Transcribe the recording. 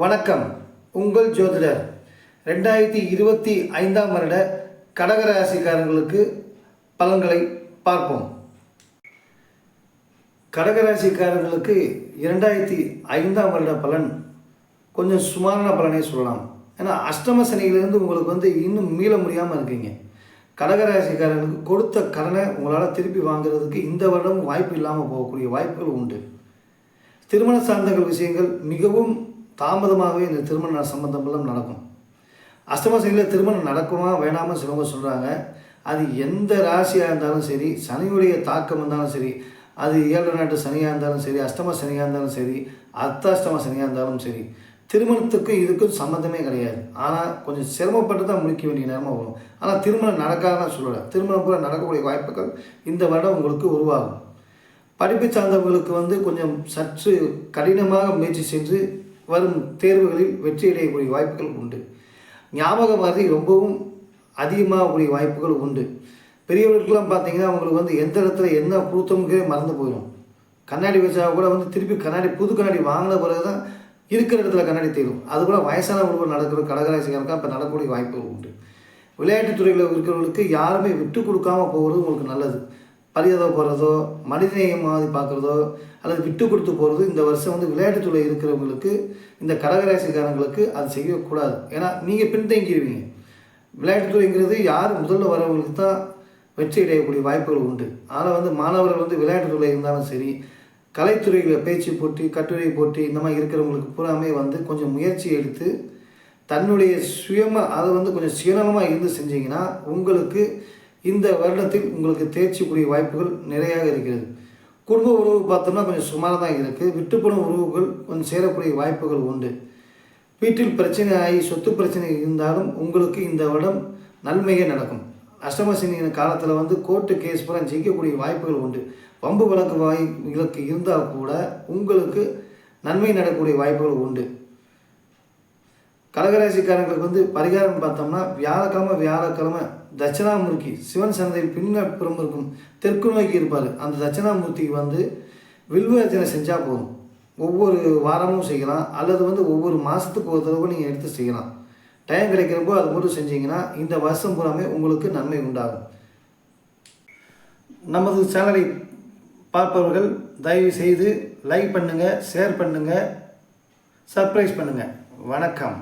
வணக்கம். உங்கள் ஜோதிடர். ரெண்டாயிரத்தி இருபத்தி ஐந்தாம் வருட கடகராசிக்காரங்களுக்கு பலன்களை பார்ப்போம். கடகராசிக்காரங்களுக்கு இரண்டாயிரத்தி ஐந்தாம் வருட பலன் கொஞ்சம் சுமாரான பலனே சொல்லலாம். ஏன்னா அஷ்டம சனியிலிருந்து உங்களுக்கு வந்து இன்னும் மீள முடியாமல் இருக்கீங்க. கடகராசிக்காரர்களுக்கு கொடுத்த கடனை உங்களால் திருப்பி வாங்குறதுக்கு இந்த வருடம் வாய்ப்பு இல்லாமல் போகக்கூடிய வாய்ப்புகள் உண்டு. திருமண சார்ந்தங்கள் விஷயங்கள் மிகவும் தாமதமாகவே இந்த திருமண சம்பந்தமெல்லாம் நடக்கும். அஷ்டமசனியில் திருமணம் நடக்குமா வேணாமல் சிலவங்க சொல்கிறாங்க அது எந்த ராசியாக இருந்தாலும் சரி சனியுடைய தாக்கம் இருந்தாலும் சரி அது ஏழு நாட்டு சனியாக இருந்தாலும் சரி அஷ்டம சனியாக இருந்தாலும் சரி அர்த்தாஷ்டம சனியாக இருந்தாலும் சரி திருமணத்துக்கும் இதுக்கும் சம்மந்தமே கிடையாது. ஆனால் கொஞ்சம் சிரமப்பட்டு தான் முடிக்க வேண்டிய நேரமாக வரும். ஆனால் திருமணம் நடக்காதான் சொல்லலை. திருமணம் கூட நடக்கக்கூடிய வாய்ப்புகள் இந்த வருடம் உங்களுக்கு உருவாகும். படிப்பு சார்ந்தவர்களுக்கு வந்து கொஞ்சம் சற்று கடினமாக முயற்சி சென்று வரும் தேர்வுகளில் வெற்றி அடையக்கூடிய வாய்ப்புகள் உண்டு. ஞாபக மறதி ரொம்பவும் அதிகமாகக்கூடிய வாய்ப்புகள் உண்டு. பெரியவர்களுக்கெல்லாம் பார்த்தீங்கன்னா அவங்களுக்கு வந்து எந்த இடத்துல என்ன பூத்தமுக்கே மறந்து போயிடும். கண்ணாடி வச்சா கூட வந்து திருப்பி கண்ணாடி புது கண்ணாடி வாங்கின பிறகு தான் இருக்கிற இடத்துல கண்ணாடி தேடும் அது கூட வயசானவங்களுக்கு நடக்கிற கடகராசிக்காரருக்கா இப்போ நடக்கக்கூடிய வாய்ப்புகள் உண்டு. விளையாட்டுத் துறையில் இருக்கிறவங்களுக்கு யாருமே விட்டு கொடுக்காமல் போகிறது உங்களுக்கு நல்லது. பரியாதை போகிறதோ மனிதநேயம் மாதிரி பார்க்குறதோ அல்லது விட்டு கொடுத்து போகிறது இந்த வருஷம் வந்து விளையாட்டுத் துறை இருக்கிறவங்களுக்கு இந்த கடகராசிக்காரங்களுக்கு அது செய்யக்கூடாது. ஏன்னா நீங்கள் பின்தங்கிடுவீங்க விளையாட்டுத்துறைங்கிறது யார் முதல்ல வரவங்களுக்கு தான் வெற்றி அடையக்கூடிய வாய்ப்புகள் உண்டு. ஆனால் வந்து மாணவர்கள் வந்து விளையாட்டுத் துறை இருந்தாலும் சரி கலைத்துறையில் பேச்சு போட்டி கட்டுரை போட்டி இந்த மாதிரி இருக்கிறவங்களுக்கு பூராமே வந்து கொஞ்சம் முயற்சி எடுத்து தன்னுடைய சுயமாக அதை வந்து கொஞ்சம் சுயநலமாக இருந்து செஞ்சீங்கன்னா உங்களுக்கு இந்த வருடத்தில் உங்களுக்கு தேர்ச்சிக்கூடிய வாய்ப்புகள் நிறையாக இருக்கிறது. குடும்ப உறவு பார்த்தோம்னா கொஞ்சம் சுமாராக தான் இருக்குது விட்டுப்படும் உறவுகள் கொஞ்சம் சேரக்கூடிய வாய்ப்புகள் உண்டு. வீட்டில் பிரச்சனை ஆகி சொத்து பிரச்சனை இருந்தாலும் உங்களுக்கு இந்த வருடம் நன்மையே நடக்கும். அஷ்டமசனியின் காலத்தில் வந்து கோர்ட்டு கேஸ் பூரா ஜெயிக்கக்கூடிய வாய்ப்புகள் உண்டு. வம்பு வழக்கு வாய் விலக்கு இருந்தால் கூட உங்களுக்கு நன்மை நடக்கக்கூடிய வாய்ப்புகள் உண்டு. கடகராசிக்காரங்களுக்கு வந்து பரிகாரம் பார்த்தோம்னா வியாழக்கிழமை வியாழக்கிழமை தட்சிணாமூர்த்தி சிவன் சன்னதியில் பின்புறம் இருக்கும் தெற்கு நோக்கி இருப்பார். அந்த தட்சிணாமூர்த்திக்கு வந்து வில்வ அர்ச்சனை செஞ்சால் போதும். ஒவ்வொரு வாரமும் செய்யலாம். அல்லது வந்து ஒவ்வொரு மாதத்துக்கு ஒரு தடவை நீங்கள் எடுத்து செய்யலாம். டைம் கிடைக்கிறப்போ அது மட்டும் செஞ்சீங்கன்னா இந்த வருஷம் பூராமே உங்களுக்கு நன்மை உண்டாகும். நமது சேனலை பார்ப்பவர்கள் தயவு செய்து லைக் பண்ணுங்கள் ஷேர் பண்ணுங்கள் சர்ப்ரைஸ் பண்ணுங்கள் வணக்கம்.